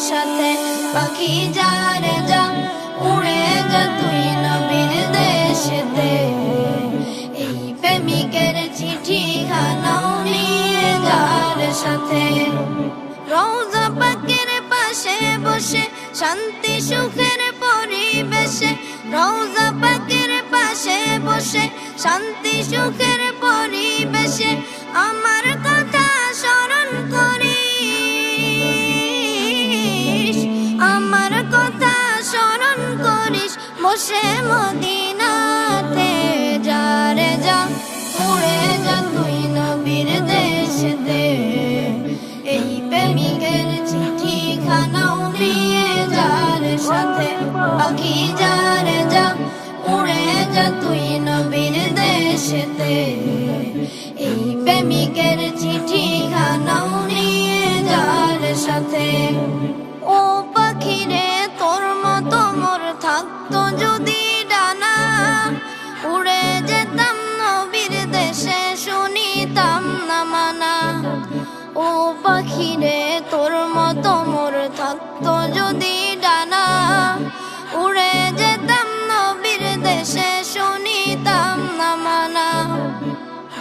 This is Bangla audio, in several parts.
সাথে পাখি যা যা, উড়ে যা তুই নবীর দেশেতে। এই প্রেমিকের চিঠি খানাও নিয়ে যার সাথে। রোজা পাকের পাশে বসে, শান্তি সুখের পরিবেশে। রোজা পাকের পাশে বসে, শান্তি সুখের পরিবেশে। আমার কথা বসে মদিনাতে, যারে যা উড়ে যা তুই নবীর দেশ দে এই প্রেমিকের চিঠি খানাও নিয়ে যার সাথে পাখি যারে যা উড়ে যা তুই নবীর দেশেতে। ও পাখিরে, তোর মতো মোর থাকতো যদি ডানা। উড়ে যেতাম নবীর দেশে, শুনিতাম না মানা।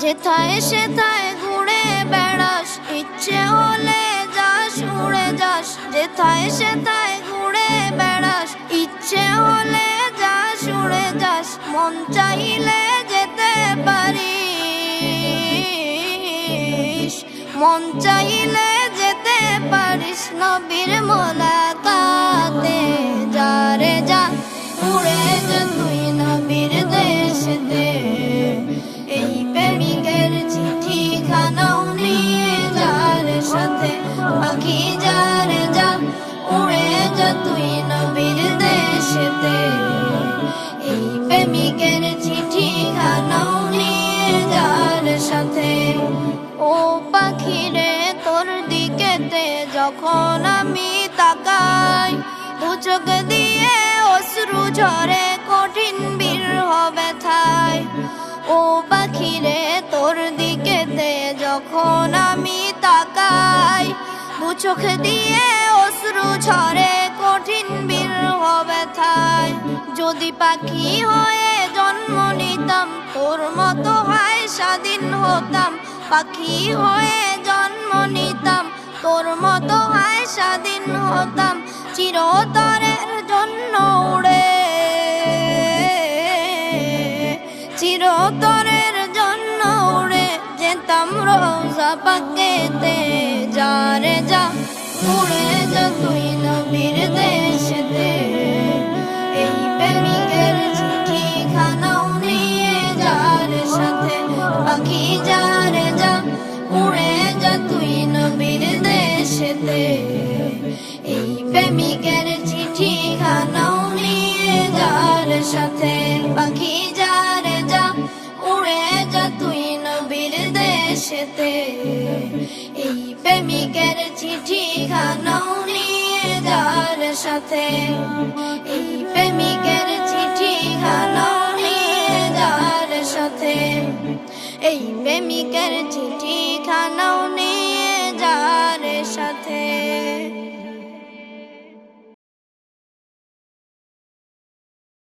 যেথায় সেথায় ঘুরে বেড়াস, ইচ্ছে হলে যাস, উড়ে যাস। যেথায় সেথায় ঘুরে বেড়াস, ইচ্ছে হলে যাস, উড়ে যাস। মন চাইলে মন চাইলে যেতে পারিস নবীর মোলাকাতে। যা রে যা, উড়ে যা তুই নবীর দেশেতে। এই প্রেমিকের চিঠি খানাও নিয়ে যার সাথে, পাখি যার যা, উড়ে যা তুই নবীর দেশেতে। এই দিকেতে যখন আমি তাকাই দুচোখ দিয়ে অশ্রু ঝরে, কঠিন বীর হবে থাই ও পাখিরে তোর দিকেতে, যখন আমি তাকাই দুচোখ দিয়ে অশ্রু ঝরে, কঠিন বীর হবে থাই যদি পাখি হয়ে জন্ম নিতাম, তোর মতো হয় স্বাধীন হতাম। পাখি হয়ে জন্ম নিতাম তোর মতো হয় স্বাধীন হতাম, চিরতরের জন্য উড়ে। চিরতরের জন্য উড়ে যেতাম রোজা পাকেতে, যা রে যা উড়ে যা তুই নবীর দেশেতে। এই প্রেমিকের চিঠি খানাও নিয়ে যার সাথে পাখি যা দেশেতে এই প্রেমিকের চিঠি খানাও নিয়ে যার সাথে। এই প্রেমিকের চিঠি খানাও নিয়ে যার সাথে। এই প্রেমিকের চিঠি খানাও নিয়ে যার সাথে।